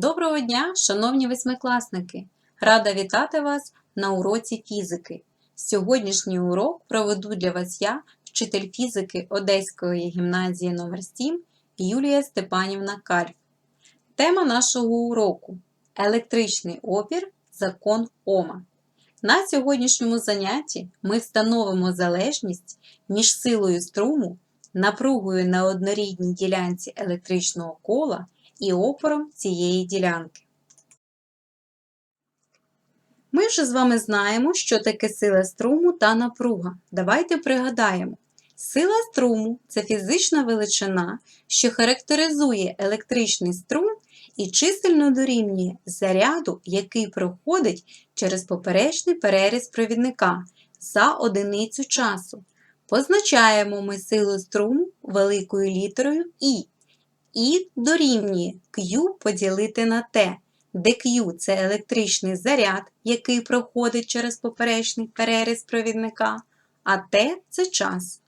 Доброго дня, шановні восьмикласники! Рада вітати вас на уроці фізики. Сьогоднішній урок проведу для вас я, вчитель фізики Одеської гімназії номер 7 Юлія Степанівна Кальф. Тема нашого уроку електричний опір, закон Ома. На сьогоднішньому занятті ми встановимо залежність між силою струму, напругою на однорідній ділянці електричного кола і опором цієї ділянки. Ми вже з вами знаємо, що таке сила струму та напруга. Давайте пригадаємо. Сила струму це фізична величина, що характеризує електричний струм і чисельно дорівнює заряду, який проходить через поперечний переріз провідника за одиницю часу. Позначаємо ми силу струму великою літерою І. І дорівнює Q поділити на T, де Q це електричний заряд, який проходить через поперечний переріз провідника, а T це час.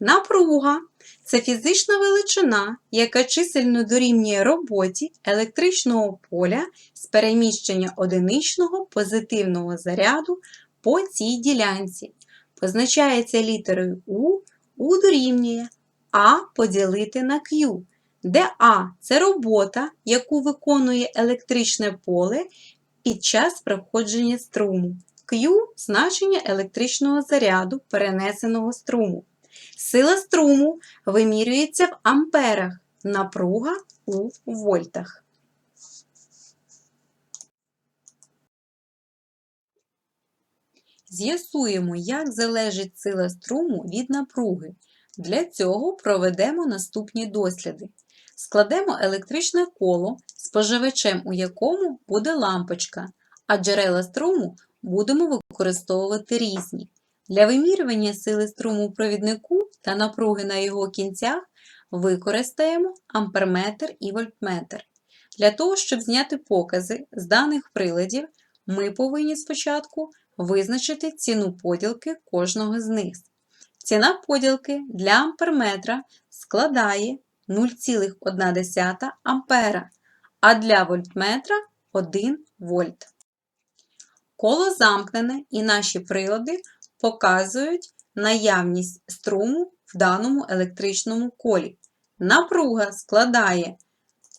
Напруга це фізична величина, яка чисельно дорівнює роботі електричного поля з переміщення одиничного позитивного заряду по цій ділянці. Позначається літерою U, U дорівнює А поділити на Q де А це робота, яку виконує електричне поле під час проходження струму. Q значення електричного заряду перенесеного струму. Сила струму вимірюється в амперах, напруга у вольтах. З'ясуємо, як залежить сила струму від напруги. Для цього проведемо наступні досліди. Складемо електричне коло, споживачем у якому буде лампочка, а джерела струму будемо використовувати різні. Для вимірювання сили струму у провіднику та напруги на його кінцях використаємо амперметр і вольтметр. Для того, щоб зняти покази з даних приладів, ми повинні спочатку визначити ціну поділки кожного з них. Ціна поділки для амперметра складає 0,1 ампера, а для вольтметра 1 вольт. Коло замкнене і наші прилади показують наявність струму в даному електричному колі. Напруга складає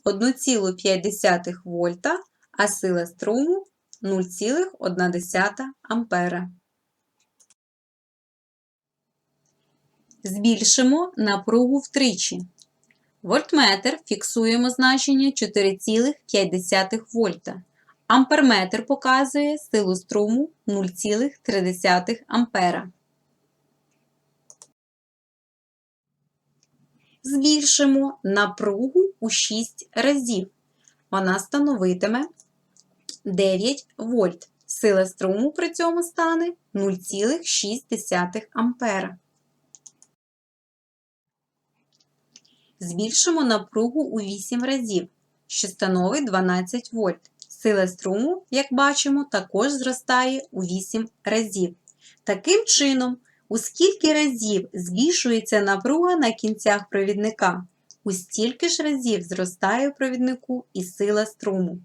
1,5 вольта, а сила струму 0,1 ампера. Збільшимо напругу втричі. Вольтметр фіксуємо значення 4,5 вольта. Амперметр показує силу струму 0,3 ампера. Збільшимо напругу у 6 разів. Вона становитиме 9 вольт. Сила струму при цьому стане 0,6 ампера. Збільшимо напругу у 8 разів, що становить 12 вольт. Сила струму, як бачимо, також зростає у 8 разів. Таким чином, у скільки разів збільшується напруга на кінцях провідника, у стільки ж разів зростає у провіднику і сила струму.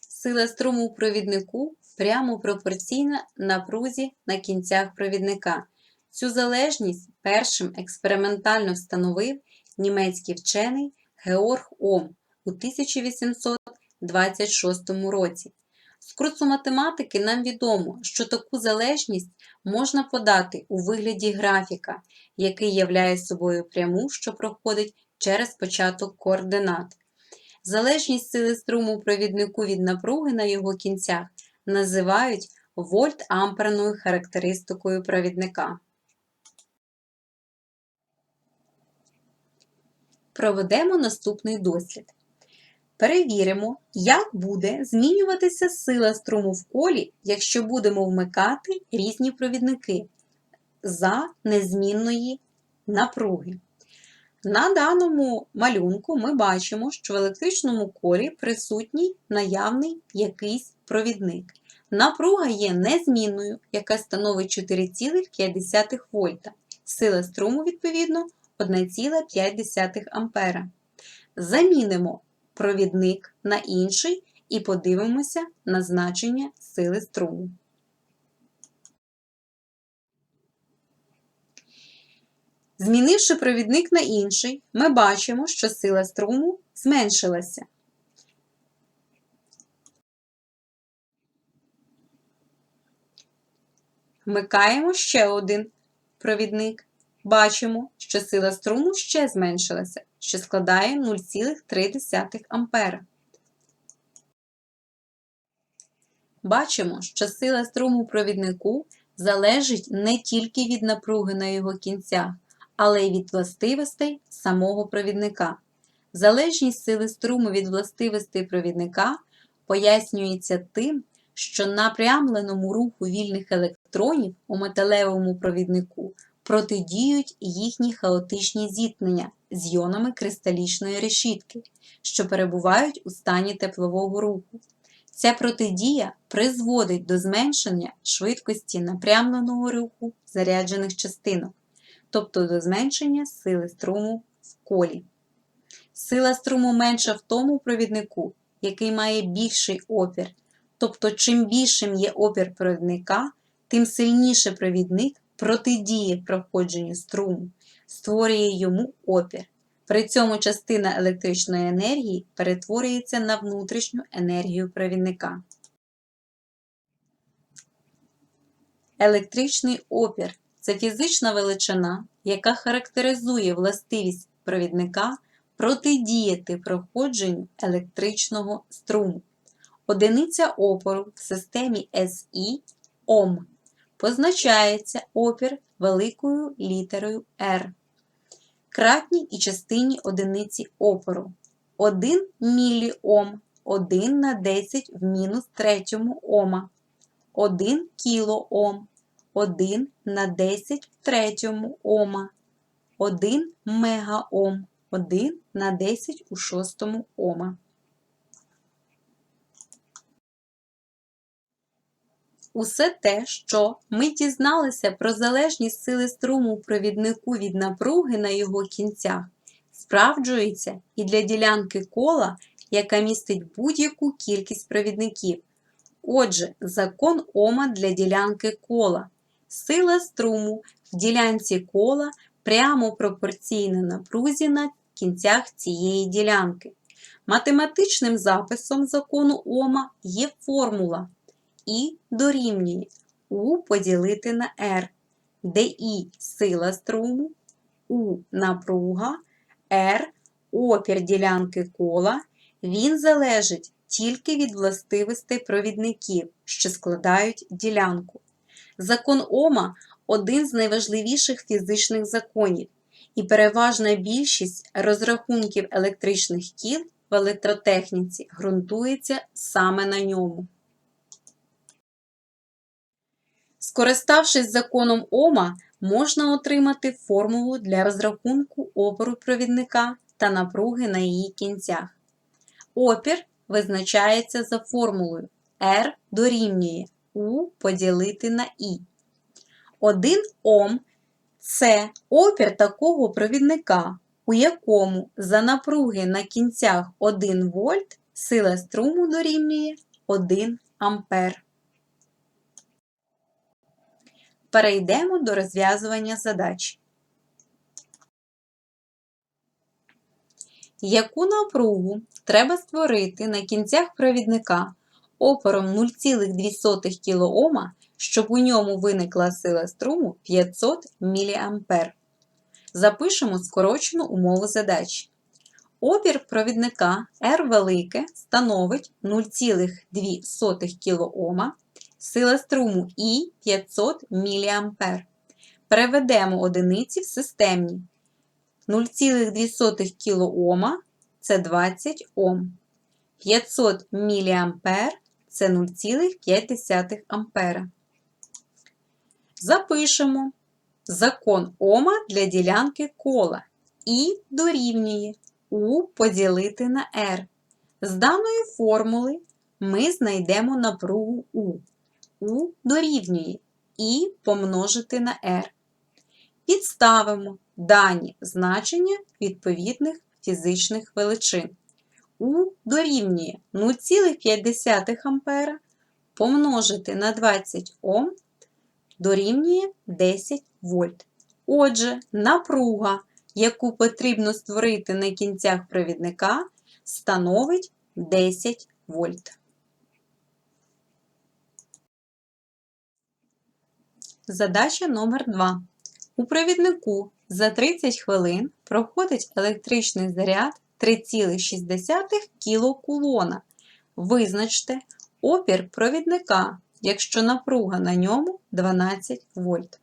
Сила струму у провіднику прямо пропорційна напрузі на кінцях провідника. Цю залежність першим експериментально встановив німецький вчений Георг Ом у 1826 році. З курсу математики нам відомо, що таку залежність можна подати у вигляді графіка, який являє собою пряму, що проходить через початок координат. Залежність сили струму провіднику від напруги на його кінцях називають вольт-амперною характеристикою провідника. Проведемо наступний дослід. Перевіримо, як буде змінюватися сила струму в колі, якщо будемо вмикати різні провідники за незмінної напруги. На даному малюнку ми бачимо, що в електричному колі присутній наявний якийсь провідник. Напруга є незмінною, яка становить 4,5 вольта. Сила струму, відповідно, 1,5 ампера. замінимо провідник на інший і подивимося на значення сили струму. Змінивши провідник на інший, ми бачимо, що сила струму зменшилася. Вмикаємо ще один провідник. Бачимо, що сила струму ще зменшилася, що складає 0,3 А. Бачимо, що сила струму провіднику залежить не тільки від напруги на його кінцях, але й від властивостей самого провідника. Залежність сили струму від властивостей провідника пояснюється тим, що напрямленому руху вільних електронів у металевому провіднику протидіють їхні хаотичні зіткнення з йонами кристалічної решітки, що перебувають у стані теплового руху. Ця протидія призводить до зменшення швидкості напрямленого руху заряджених частинок, тобто до зменшення сили струму в колі. Сила струму менша в тому провіднику, який має більший опір. Тобто, чим більшим є опір провідника, тим сильніше провідник протидіє проходженню струму, створює йому опір. При цьому частина електричної енергії перетворюється на внутрішню енергію провідника. Електричний опір це фізична величина, яка характеризує властивість провідника протидіяти проходженню електричного струму. Одиниця опору в системі SI Ом позначається опір великою літерою R. Кратній і частині одиниці опору. 1 міліом 1 на 10 в мінус третьому ома. 1 кілоом 1 на 10 в третьому ома. 1 мегаом 1 на 10 у шостому ома. Усе те, що ми дізналися про залежність сили струму у провіднику від напруги на його кінцях, справджується і для ділянки кола, яка містить будь-яку кількість провідників. Отже, закон Ома для ділянки кола. Сила струму в ділянці кола прямо пропорційна напрузі на кінцях цієї ділянки. Математичним записом закону Ома є формула І дорівнює У поділити на R, де І сила струму, У напруга, R опір ділянки кола, він залежить тільки від властивостей провідників, що складають ділянку. Закон Ома один з найважливіших фізичних законів, і переважна більшість розрахунків електричних кіл в електротехніці ґрунтується саме на ньому. Скориставшись законом Ома, можна отримати формулу для розрахунку опору провідника та напруги на її кінцях. Опір визначається за формулою R дорівнює U поділити на I. 1 Ом це опір такого провідника, у якому за напруги на кінцях 1 вольт сила струму дорівнює 1 ампер. Перейдемо до розв'язування задач. Яку напругу треба створити на кінцях провідника опором 0,2 кОм, щоб у ньому виникла сила струму 500 мА? Запишемо скорочену умову задачі. Опір провідника R велике становить 0,2 кОм, сила струму І 500 мА. Переведемо одиниці в системні. 0,2 кОм це 20 Ом. 500 мА це 0,5 А. Запишемо закон Ома для ділянки кола І дорівнює У поділити на R. З даної формули ми знайдемо напругу У. У дорівнює І помножити на R. Підставимо дані значення відповідних фізичних величин. У дорівнює 0,5 А помножити на 20 Ом дорівнює 10 вольт. Отже, напруга, яку потрібно створити на кінцях провідника, становить 10 вольт. Задача номер 2. У провіднику за 30 хвилин проходить електричний заряд 3,6 кілокулона. Визначте опір провідника, якщо напруга на ньому 12 вольт.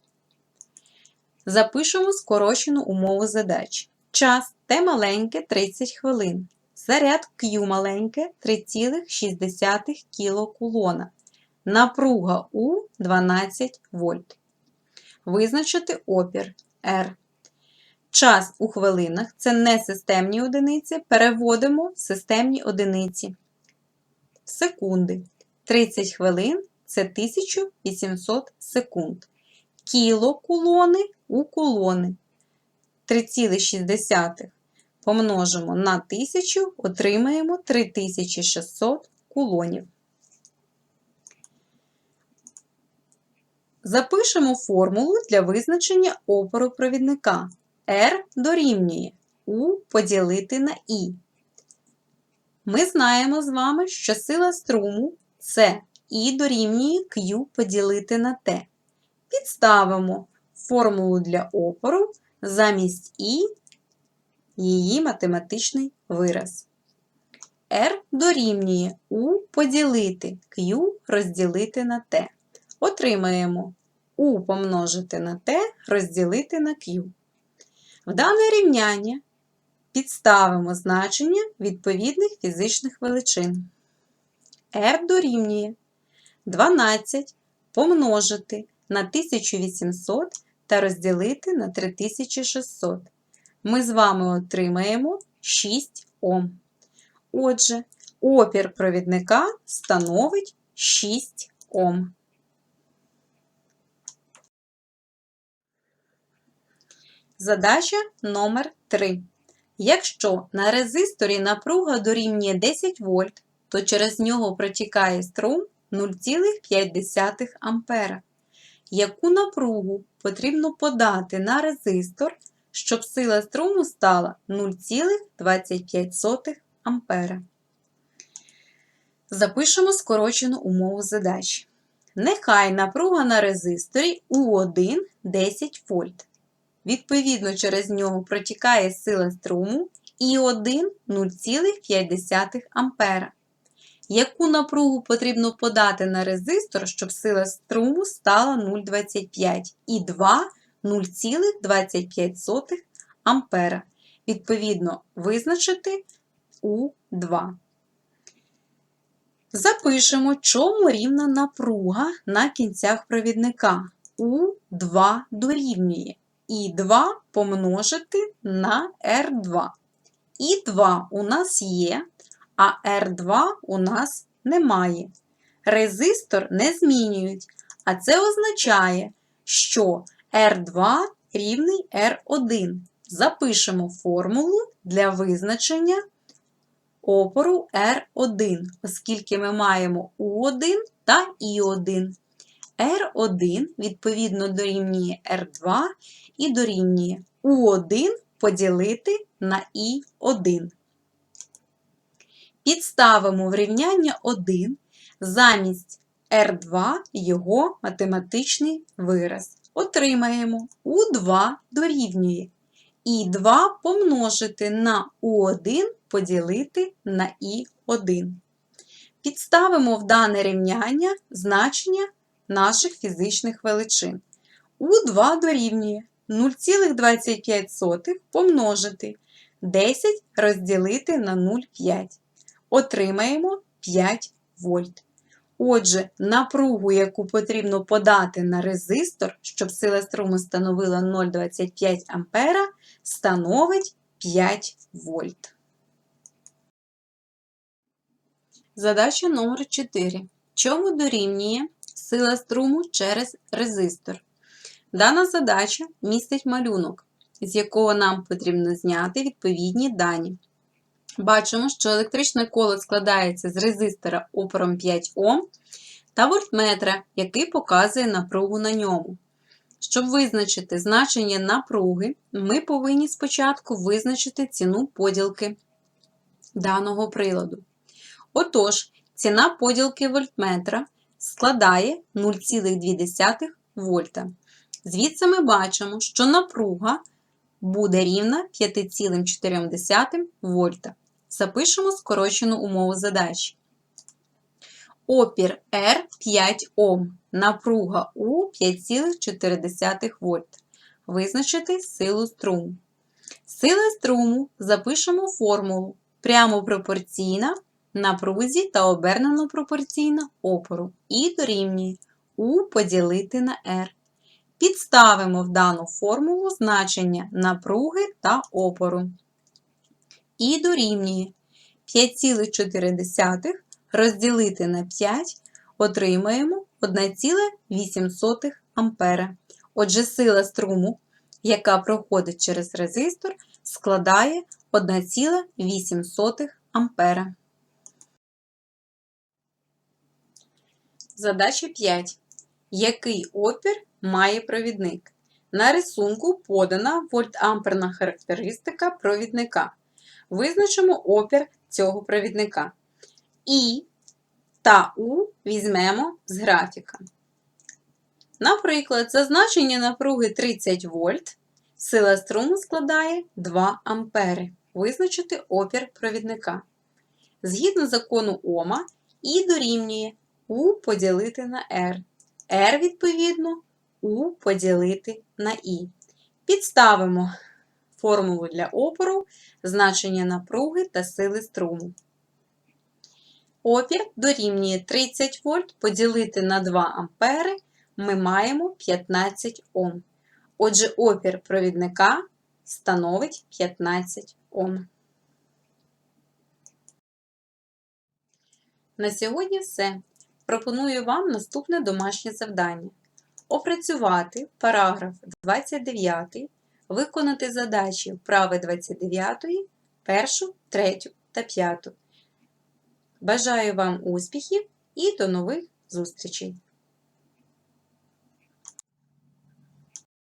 Запишемо скорочену умову задачі. Час Т маленьке 30 хвилин. Заряд Q маленьке 3,6 кілокулона. Напруга У 12 вольт. Визначити опір R. Час у хвилинах це не системні одиниці, переводимо в системні одиниці. Секунди. 30 хвилин це 1800 секунд. Кілокулони у кулони. 3,6 помножимо на 1000, отримаємо 3600 кулонів. Запишемо формулу для визначення опору провідника. R дорівнює U поділити на I. Ми знаємо з вами, що сила струму це I дорівнює Q поділити на T. Підставимо формулу для опору замість I її математичний вираз. R дорівнює U поділити Q розділити на T. Отримаємо U помножити на T розділити на Q. В дане рівняння підставимо значення відповідних фізичних величин. R дорівнює 12 помножити на 1800 та розділити на 3600. Ми з вами отримаємо 6 Ом. Отже, опір провідника становить 6 Ом. Задача номер 3. Якщо на резисторі напруга дорівнює 10 вольт, то через нього протікає струм 0,5 А. Яку напругу потрібно подати на резистор, щоб сила струму стала 0,25 А? Запишемо скорочену умову задачі. Нехай напруга на резисторі У1 10 вольт. Відповідно, через нього протікає сила струму І1 0,5 А. Яку напругу потрібно подати на резистор, щоб сила струму стала 0,25 і 2 0,25 А. Відповідно, визначити У2. Запишемо, чому рівна напруга на кінцях провідника. У2 дорівнює І2 помножити на R2. І2 у нас є, а R2 у нас немає. Резистор не змінюють, а це означає, що R2 рівний R1. Запишемо формулу для визначення опору R1, оскільки ми маємо U1 та I1. R1 відповідно дорівнює R2 і дорівнює U1 поділити на I1. Підставимо в рівняння 1 замість R2 його математичний вираз. Отримаємо U2 дорівнює І2 помножити на У1 поділити на І1. Підставимо в дане рівняння значення наших фізичних величин. У2 дорівнює 0,25 помножити 10 розділити на 0,5. Отримаємо 5 вольт. Отже, напругу, яку потрібно подати на резистор, щоб сила струму становила 0,25 А, становить 5 вольт. Задача номер 4. Чому дорівнює сила струму через резистор? Дана задача містить малюнок. з якого нам потрібно зняти відповідні дані. Бачимо, що електричне коло складається з резистора опором 5 Ом та вольтметра, який показує напругу на ньому. Щоб визначити значення напруги, ми повинні спочатку визначити ціну поділки даного приладу. Отож, ціна поділки вольтметра складає 0,2 вольта. Звідси ми бачимо, що напруга буде рівна 5,4 вольта. Запишемо скорочену умову задачі. Опір R 5 Ом, напруга У 5,4 вольт. Визначити силу струму. Сила струму запишемо формулу прямо пропорційна напрузі та обернено пропорційна опору і дорівнює У поділити на R. Підставимо в дану формулу значення напруги та опору. І дорівнює 5,4 розділити на 5 отримаємо 1,8 А. Отже, сила струму, яка проходить через резистор, складає 1,8 А. Задача 5. Який опір має провідник? На рисунку подана вольтамперна характеристика провідника. Визначимо опір цього провідника. І та У візьмемо з графіка. Наприклад, за значення напруги 30 вольт сила струму складає 2 ампери. Визначити опір провідника. Згідно закону Ома, І дорівнює У поділити на R. R, відповідно, У поділити на І. Підставимо формулу для опору, значення напруги та сили струму. Опір дорівнює 30 вольт поділити на 2 ампери ми маємо 15 Ом. Отже, опір провідника становить 15 Ом. На сьогодні все. Пропоную вам наступне домашнє завдання. Опрацювати параграф 29, виконати задачі вправи 29, 1, 3 та 5. Бажаю вам успіхів і до нових зустрічей!